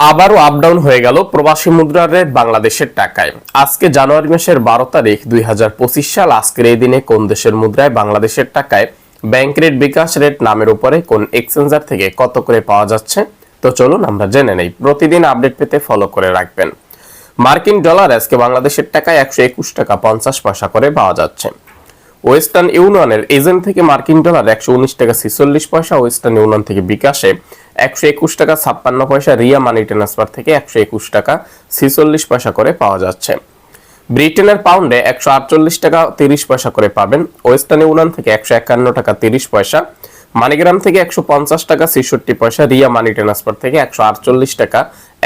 আবারও up down হয়ে গেল প্রবাসী মুদ্রার রেট বাংলাদেশের টাকায়। আজকে জানুয়ারি মাসের বারো তারিখ দুই হাজার পঁচিশ সাল, আজকের এই দিনে কোন দেশের মুদ্রায় বাংলাদেশের টাকায় ব্যাংক রেট বিকাশ রেট নামের উপরে কোন এক্সচেঞ্জার থেকে কত করে পাওয়া যাচ্ছে? তো চলুন আমরা জেনে নেই। প্রতিদিন আপডেট পেতে ফলো করে রাখবেন। মার্কিন ডলার আজকে বাংলাদেশের টাকায় একশো একুশ টাকা পঞ্চাশ পয়সা করে পাওয়া যাচ্ছে। ওয়েস্টার্ন ইউনিয়নের এজেন্ট থেকে মার্কিন ডলার একশো উনিশ টাকা ছিচল্লিশ পয়সা, ওয়েস্টার্ন ইউনিয়ন থেকে বিকাশে একশো একুশ টাকা ছাপ্পান্ন পয়সা, রিয়া মানি ট্রান্সফার থেকে একশো একুশ টাকা ছিচল্লিশ পয়সা করে পাওয়া যাচ্ছে। ব্রিটেনের পাউন্ডে একশো আটচল্লিশ টাকা তিরিশ পয়সা করে পাবেন, ওয়েস্টার্ন ইউনিয়ন থেকে একশো একান্ন টাকা তিরিশ পয়সা, মানিগ্রাম থেকে একশো পঞ্চাশ টাকা ছেষট্টি পয়সা, রিয়া মানি ট্রান্সফার থেকে একশো আটচল্লিশ টাকা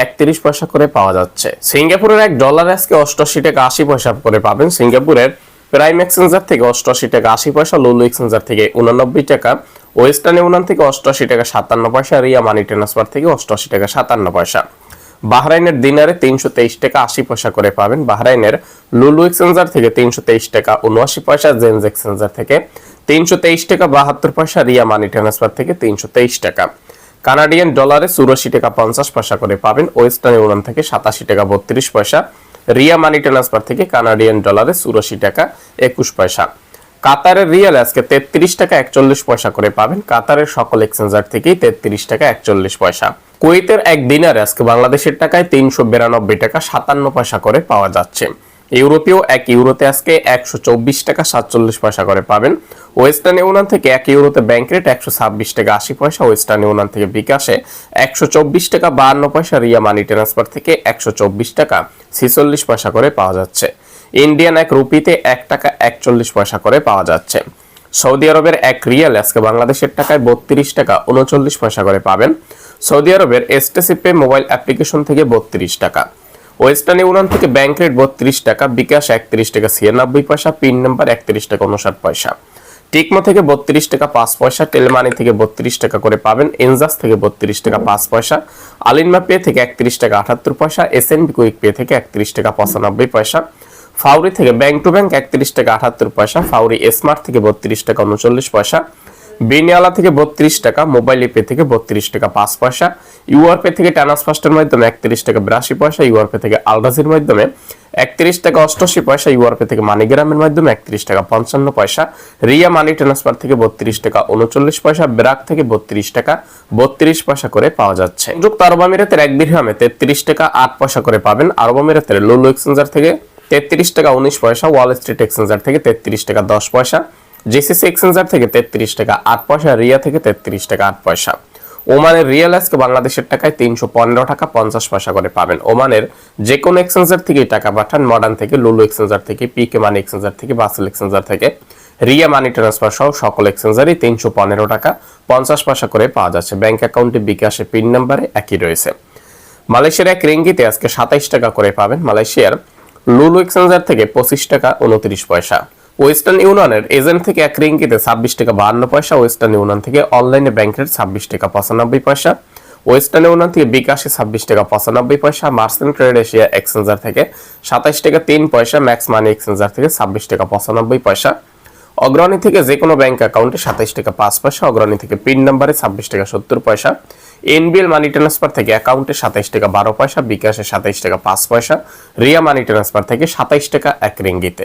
একত্রিশ পয়সা করে পাওয়া যাচ্ছে। সিঙ্গাপুরের এক ডলার আজকে অষ্টআশি টাকা আশি পয়সা করে পাবেন, সিঙ্গাপুরের প্রাইম এক্সচেঞ্জার থেকে অষ্টআশি টাকা আশি পয়সা, লুলু এক্সচেঞ্জার থেকে উনানব্বই টাকা, ওয়েস্টার্ন ইউনিয়ন থেকে অষ্টআশি টাকা সাতান্ন পয়সা, রিয়া মানি ট্রান্সফার থেকে অষ্টআশি টাকা সাতান্ন পয়সা। বাহরাইনের দিনারে তিনশো তেইশ টাকা আশি পয়সা করে পাবেন বাহরাইনের লুলু এক্সচেঞ্জার থেকে তিনশো তেইশ টাকা উনআশি পয়সা জেন্স এক্সচেঞ্জার থেকে তিনশো তেইশ টাকা বাহাত্তর পয়সা, রিয়া মানি ট্রান্সফার থেকে তিনশো তেইশ টাকা। কানাডিয়ান ডলারে চুরাশি টাকা পঞ্চাশ পয়সা করে পাবেন, ওয়েস্টার্ন ইউনিয়ন থেকে সাতাশি টাকা বত্রিশ পয়সা, রিয়া মানি ট্রান্সফার থেকে কানাডিয়ান ডলারে চুরাশি টাকা একুশ পয়সা। কাতারের রিয়াল আজকে তেত্রিশ টাকা একচল্লিশ পয়সা করে পাবেন, কাতারের সকল এক্সচেঞ্জার থেকেই তেত্রিশ টাকা একচল্লিশ পয়সা। কুয়েতের এক দিনার আজকে বাংলাদেশের টাকায় তিনশো বিরানব্বই টাকা সাতান্ন পয়সা করে পাওয়া যাচ্ছে। ইউরোপীয় এক ইউরোতে আজকে একশো চব্বিশ টাকা সাতচল্লিশ পয়সা করে পাবেন। ওয়েস্টার্ন ইউনিয়ন থেকে এক ইউরোতে ব্যাংক রেট একশো ছাব্বিশ টাকা আশি পয়সা, ওয়েস্টার্ন ইউনিয়ন থেকে বিকাশে একশো চব্বিশ টাকা বাহান্ন পয়সা, রিয়া মানি ট্রান্সফার থেকে একশো চব্বিশ টাকা ছিচল্লিশ পয়সা করে পাওয়া যাচ্ছে। ইন্ডিয়ান এক রুপিতে এক টাকা একচল্লিশ পয়সা করে পাওয়া যাচ্ছে। সৌদি আরবের এক রিয়াল আজকে বাংলাদেশের টাকায় বত্রিশ টাকা উনচল্লিশ পয়সা করে পাবেন। সৌদি আরবের এসটিসি পে মোবাইল অ্যাপ্লিকেশন থেকে বত্রিশ টাকা। ওয়েস্টার্ন ইউনিয়ন থেকে ব্যাংক রেট বত্রিশ টাকা, বিকাশ একত্রিশ টাকা, ছিয়ানব্বই পয়সা পিন নাম্বার একত্রিশ টাকা, উনষাট পয়সা। টিকমো থেকে বত্রিশ টাকা, পাঁচ পয়সা টেলমানি থেকে বত্রিশ টাকা করে পাবেন এনজাস থেকে বত্রিশ টাকা, পাঁচ পয়সা আলিনমা পে থেকে একত্রিশ টাকা, আটাত্তর পয়সা এস এন কুইক পে থেকে একত্রিশ টাকা, পঁচানব্বই পয়সা ফাউরি থেকে ব্যাংক টু ব্যাংক একত্রিশ টাকা, আটাত্তর পয়সা ফাউরি স্মার্ট থেকে বত্রিশ টাকা, উনচল্লিশ পয়সা বিনিয়ালা থেকে বত্রিশ টাকা, মোবাইল পে থেকে বত্রিশ টাকা, পাঁচ পয়সা, ইউআর পে থেকে টানাস ফাস্টের মাধ্যমে একত্রিশ টাকা, বিরাশি পয়সা, ইউআর পে থেকে আলরাজির মাধ্যমে একত্রিশ টাকা, অষ্টআশি পয়সা, ইউআর পে থেকে মানিগ্রামের মাধ্যমে একত্রিশ টাকা, পঞ্চান্ন পয়সা, রিয়া মানি ট্রান্সফার থেকে বত্রিশ টাকা, উনচল্লিশ পয়সা, ব্রাক থেকে বত্রিশ টাকা, বত্রিশ পয়সা করে পাওয়া যাচ্ছে। যুক্ত আরব আমিরাতের এক দিরহামে তেত্রিশ টাকা, আট পয়সা করে পাবেন আরব আমিরাতের লুলু এক্সচেঞ্জার থেকে তেত্রিশ টাকা, উনিশ পয়সা, ওয়াল স্ট্রিট এক্সচেঞ্জার থেকে তেত্রিশ টাকা, দশ পয়সা জিসিসি এক্সচেঞ্জার থেকে তেত্রিশ টাকা, আট পয়সা রিয়া থেকে তেত্রিশ টাকা, আট পয়সা। ওমানের রিয়েল আজকে বাংলাদেশের টাকায় তিনশো পনেরো টাকা, পঞ্চাশ পয়সা করে পাবেন। ওমানের যে কোনো এক্সচেঞ্জার থেকে টাকা পাঠান মডার্ন থেকে লুলু এক্সচেঞ্জার থেকে পিকে মানি এক্সচেঞ্জার থেকে বাসেল এক্সচেঞ্জার থেকে। রিয়া মানি ট্রান্সফার সহ সকল এক্সচেঞ্জারই তিনশো পনেরো টাকা, পঞ্চাশ পয়সা করে পাওয়া যাচ্ছে। ব্যাংক অ্যাকাউন্টে বিকাশে পিন নাম্বারে একই রয়েছে। মালয়েশিয়ার এক রিঙ্গিতে আজকে সাতাইশ টাকা করে পাবেন মালয়েশিয়ার। লুলু এক্সচেঞ্জার থেকে পঁচিশ টাকা, উনত্রিশ পয়সা। ওয়েস্টার্ন ইউনিয়নের এজেন্ট থেকে এক রিঙ্গিতে ছাব্বিশ টাকা বাহান্ন পয়সা ওয়েস্টার্ন ইউনিয়ন থেকে অনলাইনে ব্যাংকের ছাব্বিশ টাকা পঁচানব্বই পয়সা ওয়েস্টার্ন ইউনিয়ন থেকে বিকাশে ছাব্বিশ টাকা পঁচানব্বই পয়সা মার্সেন্ট ট্রেড এশিয়া এক্সচেঞ্জার থেকে সাতাইশ টাকা তিন পয়সা ম্যাক্স মানি এক্সচেঞ্জার থেকে ছাব্বিশ টাকা পঁচানব্বই পয়সা অগ্রণী থেকে যে কোনো ব্যাংক অ্যাকাউন্টে সাতাইশ টাকা পাঁচ পয়সা অগ্রণী থেকে পিন নাম্বারে ছাব্বিশ টাকা সত্তর পয়সা এনবিএল মানি ট্রান্সফার থেকে অ্যাকাউন্টে সাতাইশ টাকা বারো পয়সা বিকাশে সাতাইশ টাকা পাঁচ পয়সা রিয়া মানি ট্রান্সফার থেকে সাতাইশ টাকা এক রিঙ্গিতে।